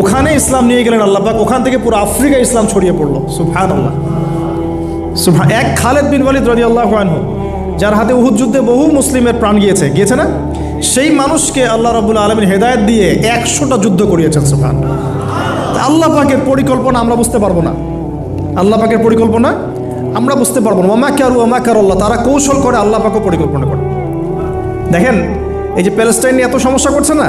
ওখানে ইসলাম নিয়ে গেলেন আল্লাহ পাক, ওখান থেকে পুরো আফ্রিকা ইসলাম ছড়িয়ে পড়ল। সুফান আল্লাহ সুফা এক খালেদ বিন ওয়ালিদ রদি আল্লাহ যার হাতে উহুদ যুদ্ধে বহু মুসলিমের প্রাণ গিয়েছে। গিয়েছে না? সেই মানুষকে আল্লাহ রবুল্লা আলমিন হেদায়ত দিয়ে একশোটা যুদ্ধ করিয়েছেন সুফান আল্লাহ পাকের পরিকল্পনা আমরা বুঝতে পারব না। আল্লাহ পাকের পরিকল্পনা আমরা বুঝতে পারব না। ওমা কারু ওমা কার আল্লাহ তারা কৌশল করে আল্লাহ পাকও পরিকল্পনা করে। দেখেন, এই যে প্যালেস্টাইন নিয়ে এত সমস্যা করছে না?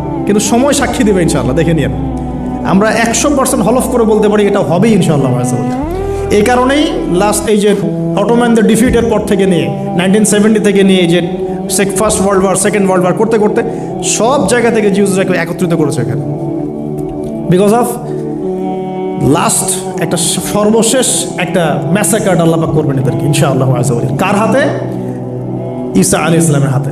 কিন্তু সময় সাক্ষী দেবে ইনশাআল্লাহ, দেখে নিন আমরা একশো পার্সেন্ট হলফ করে বলতে পারি এটা হবেই ইনশাআল্লাহ এই কারণেই লাস্ট এই যে অটোম্যানদের ডিফিটের পর থেকে নিয়ে নাইনটিন সেভেন্টি থেকে নিয়ে যে সেক first world war second world war করতে করতে সব জায়গা থেকে জিউজরাকে একত্রিত করেছে এখানে। বিকজ অফ লাস্ট একটা সর্বশেষ একটা ম্যাসাকার্ড আল্লাপাক করবেন এদেরকে, ইনশাআল্লাহ আজাল কার হাতে? ঈসা আলী ইসলামের হাতে।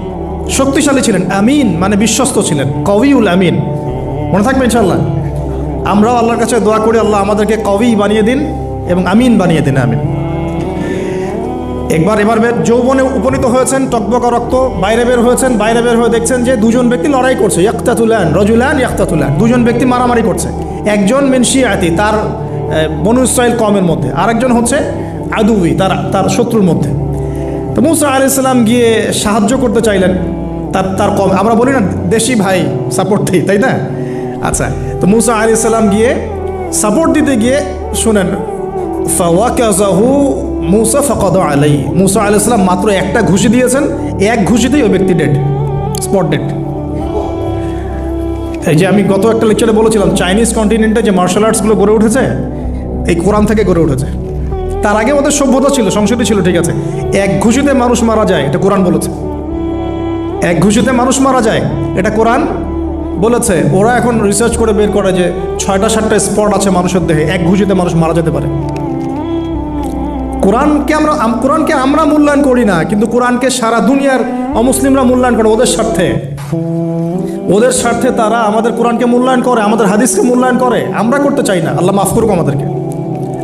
শক্তিশালী ছিলেন, আমিন মানে বিশ্বস্ত ছিলেন, কবিউল আমিন। মনে থাকবে ইনশাল্লাহ আমরাও আল্লাহর কাছে দোয়া করি, আল্লাহ আমাদেরকে কবি বানিয়ে দিন এবং আমিন বানিয়ে দিন, আমিন। একবার এবার যৌবনে উপনীত হয়েছেন, টকবকা রক্ত বাইরে বের হয়েছেন, বাইরে বের হয়ে দেখছেন যে দুজন ব্যক্তি লড়াই করছে, ইয়াক্তাতুলান, রজুলান ইয়াক্তাতুলান। দুজন ব্যক্তি মারামারি করছে। একজন মেনশিয়াতি তার বনু কমের মধ্যে। আরেকজন হচ্ছে আদুবি, তার তার শত্রুর মধ্যে। তো মুসা আলি ইসলাম গিয়ে সাহায্য করতে চাইলেন। তার তার কম, আমরা বলি না দেশি ভাই সাপোর্ট দিই, তাই না? আচ্ছা তো মুসা আলি ইসলাম গিয়ে সাপোর্ট দিতে গিয়ে শুনেন মুসা ফকদ আলাই মুসা আলি মাত্র একটা ঘুষি দিয়েছেন, এক ঘুষিতেই ওই ব্যক্তি ডেড স্পট ডেড এই যে আমি গত একটা লেকচারে বলেছিলাম চাইনিজ কন্টিনেন্টে যে মার্শাল আর্টসগুলো গড়ে উঠেছে, এই কোরআন থেকে গড়ে উঠেছে। তার আগে ওদের সভ্যতা ছিল, সংস্কৃতি ছিল, ঠিক আছে। এক ঘুষিতে মানুষ মারা যায়, এটা কোরআন বলেছে। এক ঘুষিতে মানুষ মারা যায়, এটা কোরআন বলেছে। ওরা এখন রিসার্চ করে বের করে যে ছয়টা সাতটা স্পট আছে মানুষের দেহে, এক ঘুষিতে মানুষ মারা যেতে পারে। কোরআনকে আমরা কোরআনকে আমরা মূল্যায়ন করি না, কিন্তু কোরআনকে সারা দুনিয়ার অমুসলিমরা মূল্যায়ন করে ওদের স্বার্থে। ওদের স্বার্থে তারা আমাদের কোরআনকে মূল্যায়ন করে, আমাদের হাদিসকে মূল্যায়ন করে। আমরা করতে চাই না, আল্লাহ মাফ করুক আমাদেরকে।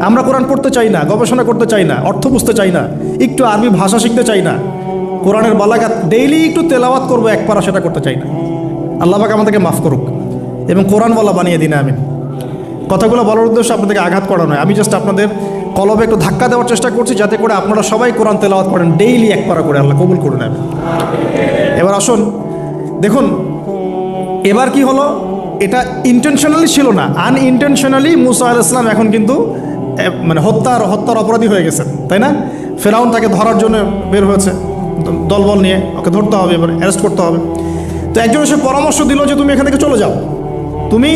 আমরা কোরআন পড়তে চাই না, গবেষণা করতে চাই না, অর্থ বুঝতে চাই না, একটু আরবি ভাষা শিখতে চাই না, কোরআনের বালাগাত ডেইলি একটু তেলাওয়াত করব, এক পারা সেটা করতে চাই না। আল্লাহ পাক আমাদেরকে মাফ করুক এবং কোরআন বলা বানিয়ে দিন আমি কথাগুলো বলার উদ্দেশ্য আপনাদেরকে আঘাত করা নয়। আমি জাস্ট আপনাদের কলবে একটু ধাক্কা দেওয়ার চেষ্টা করছি যাতে করে আপনারা সবাই কোরআন তেলাওয়াত করেন, ডেইলি এক পারা করে। আল্লাহ কবুল করে নেবেন এবার আসুন, দেখুন, এবার কি হলো? এটা ইন্টেনশনালি ছিল না। আনইনটেনশনালি মুসা আল ইসলাম এখন কিন্তু মানে হত্যার হত্যার অপরাধী হয়ে গেছেন তাই না? ফেরাউন তাকে ধরার জন্য বের হয়েছে। দলবল নিয়ে ওকে ধরতে হবে, এবার অ্যারেস্ট করতে হবে। তো একজন এসে পরামর্শ দিল যে, তুমি এখান থেকে চলে যাও। তুমি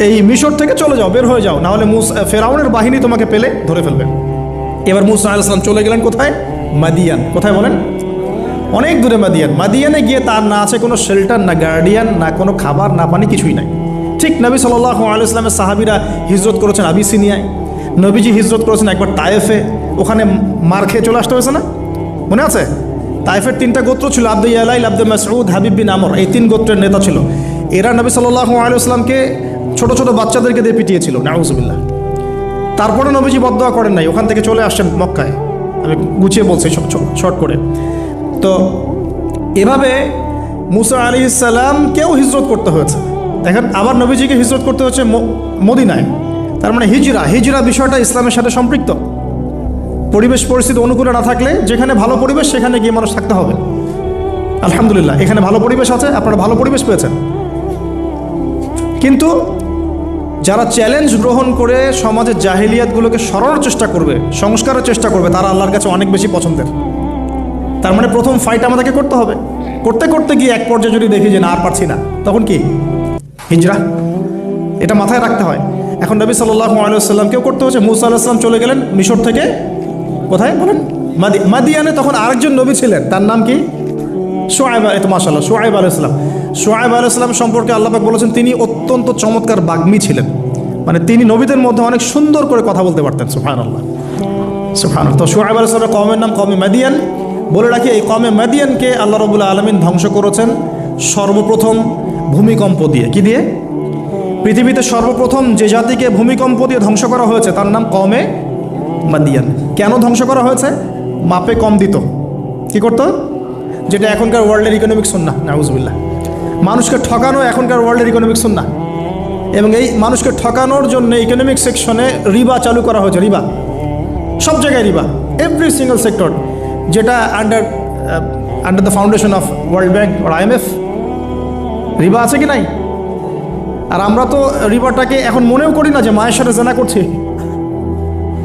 এই মিশর থেকে চলে যাও, বের হয়ে যাও। নাহলে মুস ফেরাউনের বাহিনী তোমাকে পেলে ধরে ফেলবে। এবার মুসা আলাইসলাম চলে গেলেন কোথায়? মাদিয়ান। কোথায় বলেন? অনেক দূরে মাদিয়ান। মাদিয়ানে গিয়ে তার না আছে কোনো শেল্টার না গার্ডিয়ান না কোনো খাবার, না পানি, কিছুই নাই। ঠিক নবী সাল্লাহ আলাইসলামের সাহাবিরা হিজরত করেছেন আবিসিনিয়ায়। নবীজি হিজরত করেছেন একবার তায়েফে, ওখানে মার খেয়ে চলে আসতে হয়েছে না? মনে আছে? তাইফের তিনটা গোত্র ছিল আব্দুল ইয়ালাইল, আব্দুল মাসউদ, হাবিব বিন আমর, এই তিন গোত্রের নেতা ছিল। এরা নবী সাল্লাহ আলাইসলামকে ছোট ছোট বাচ্চাদেরকে দিয়ে পিটিয়েছিল, নাউজুবিল্লাহ। তারপরে নবীজি বদয়া করেন নাই, ওখান থেকে চলে আসছেন মক্কায়। আমি গুছিয়ে বলছি সব শর্ট করে। তো এভাবে মুসা আলী ইসাল্লামকেও হিজরত করতে হয়েছে দেখেন, আবার নবীজিকে হিজরত করতে হচ্ছে মদিনায়। তার মানে হিজরা হিজরা বিষয়টা ইসলামের সাথে সম্পৃক্ত। পরিবেশ পরিস্থিতি অনুকূলে না থাকলে যেখানে ভালো পরিবেশ, সেখানে গিয়ে মানুষ থাকতে হবে। আলহামদুলিল্লাহ, এখানে ভালো পরিবেশ আছে, আপনারা ভালো পরিবেশ পেয়েছেন। কিন্তু যারা চ্যালেঞ্জ গ্রহণ করে সমাজের জাহিলিয়াতগুলোকে সরানোর চেষ্টা করবে, সংস্কারের চেষ্টা করবে, তারা আল্লাহর কাছে অনেক বেশি পছন্দের। তার মানে প্রথম ফাইট আমাদেরকে করতে হবে। করতে করতে গিয়ে এক পর্যায়ে যদি দেখি যে না, আর পারছি না, তখন কি? হিজরা। এটা মাথায় রাখতে হয়। এখন নবী সাল্লাহ আলাইসাল্লামকেও করতে হচ্ছে মুসা আলাহিসাম চলে গেলেন মিশর থেকে। কোথায়? বলেন। মাদি, মাদিয়ানে তখন আরেকজন নবী ছিলেন। তার নাম কি? সোয়াইব মাসাল্লাহ সোয়াইব আলাইসলাম সোয়াইব আলাইসলাম সম্পর্কে আল্লাপাক বলেছেন, তিনি অত্যন্ত চমৎকার বাগ্মী ছিলেন। মানে তিনি নবীদের মধ্যে অনেক সুন্দর করে কথা বলতে পারতেন সুফান আল্লাহ সুফান তো সোয়াইব আলাইসলামের কমের নাম কমে মাদিয়ান। বলে রাখি, এই কমে মাদিয়ানকে আল্লাহ রবুল্লা আলমিন ধ্বংস করেছেন সর্বপ্রথম ভূমিকম্প দিয়ে। কি দিয়ে? পৃথিবীতে সর্বপ্রথম যে জাতিকে ভূমিকম্প দিয়ে ধ্বংস করা হয়েছে, তার নাম কমে মাদিয়ান। কেন ধ্বংস করা হয়েছে? মাপে কম দিত। কি করতো? যেটা এখনকার ওয়ার্ল্ডের ইকোনমিক সুন্না নাউজবিল্লা মানুষকে ঠকানো এখনকার ওয়ার্ল্ডের ইকোনমিক সুন্না এবং এই মানুষকে ঠকানোর জন্য ইকোনমিক সেকশনে রিবা চালু করা হয়েছে, রিবা। সব জায়গায় রিবা। এভরি সিঙ্গেল সেক্টর যেটা under under the foundation of world bank R IMF রিবা আছে কি নাই? আর আমরা তো রিবাটাকে এখন মনেও করি না যে মায়ের সাথে জেনা করছি।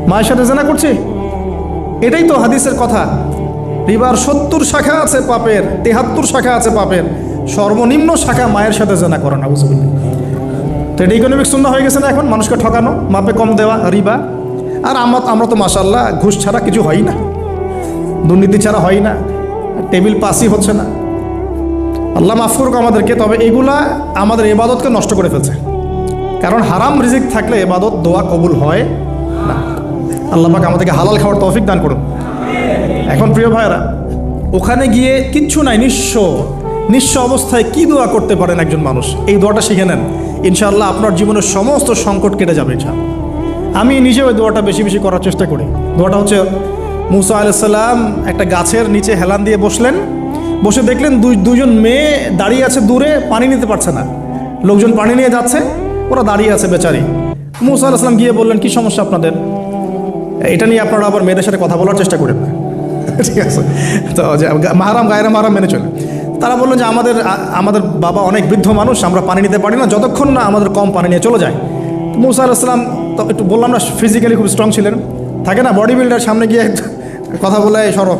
মায়ের সাথে জেনা করছি? এটাই তো হাদিসের কথা। রিবার সত্তর শাখা আছে পাপের, তেহাত্তর শাখা আছে পাপের। সর্বনিম্ন শাখা মায়ের সাথে জেনা করে না বুঝবেন তো এটা ইকোনমিক শূন্য হয়ে গেছে না এখন? মানুষকে ঠকানো, মাপে কম দেওয়া, রিবা। আর আমরা আমরা তো মাসাল্লাহ ঘুষ ছাড়া কিছু হয় না। দুর্নীতি ছাড়া হয় না। টেবিল পাসই হচ্ছে না। আল্লাহ মাফ করুক আমাদেরকে, তবে এগুলা আমাদের এবাদতকে নষ্ট করে ফেলছে। কারণ হারাম রিজিক থাকলে এবাদত দোয়া কবুল হয় না। আল্লাহ পাক আমাদেরকে হালাল খাওয়ার তৌফিক দান করুন। এখন প্রিয় ভাইরা ওখানে গিয়ে কিচ্ছু নাই, নিঃস্ব নিঃস্ব অবস্থায় কি দোয়া করতে পারেন একজন মানুষ? এই দোয়াটা শিখে নেন। ইনশাআল্লাহ আপনার জীবনের সমস্ত সংকট কেটে যাবে, ইনশাআল্লাহ। আমি নিজেও ওই দোয়াটা বেশি বেশি করার চেষ্টা করি। দোয়াটা হচ্ছে, মুসা আলাইসাল্লাম একটা গাছের নিচে হেলান দিয়ে বসলেন। বসে দেখলেন দুই দুজন মেয়ে দাঁড়িয়ে আছে দূরে, পানি নিতে পারছে না। লোকজন পানি নিয়ে যাচ্ছে, ওরা দাঁড়িয়ে আছে বেচারি। মুসা আলাইসাল্লাম গিয়ে বললেন, কি সমস্যা আপনাদের? এটা নিয়ে আপনারা আবার মেয়েদের সাথে কথা বলার চেষ্টা করেন ঠিক আছে। তো মাহারাম, গায়রা মাহারাম মেনে চলে। তারা বলল যে, আমাদের আমাদের বাবা অনেক বৃদ্ধ মানুষ, আমরা পানি নিতে পারি না, যতক্ষণ না আমাদের কম পানি নিয়ে চলে যায়। মুসা আলাহিসাম তো একটু বললাম না ফিজিক্যালি খুব স্ট্রং ছিলেন। থাকে না বডি বিল্ডার সামনে গিয়ে কথা বলে, "এই সরো।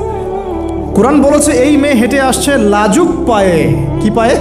কোরআন বলেছে এই মেয়ে হেঁটে আসছে লাজুক পায়ে। কি পায়ে?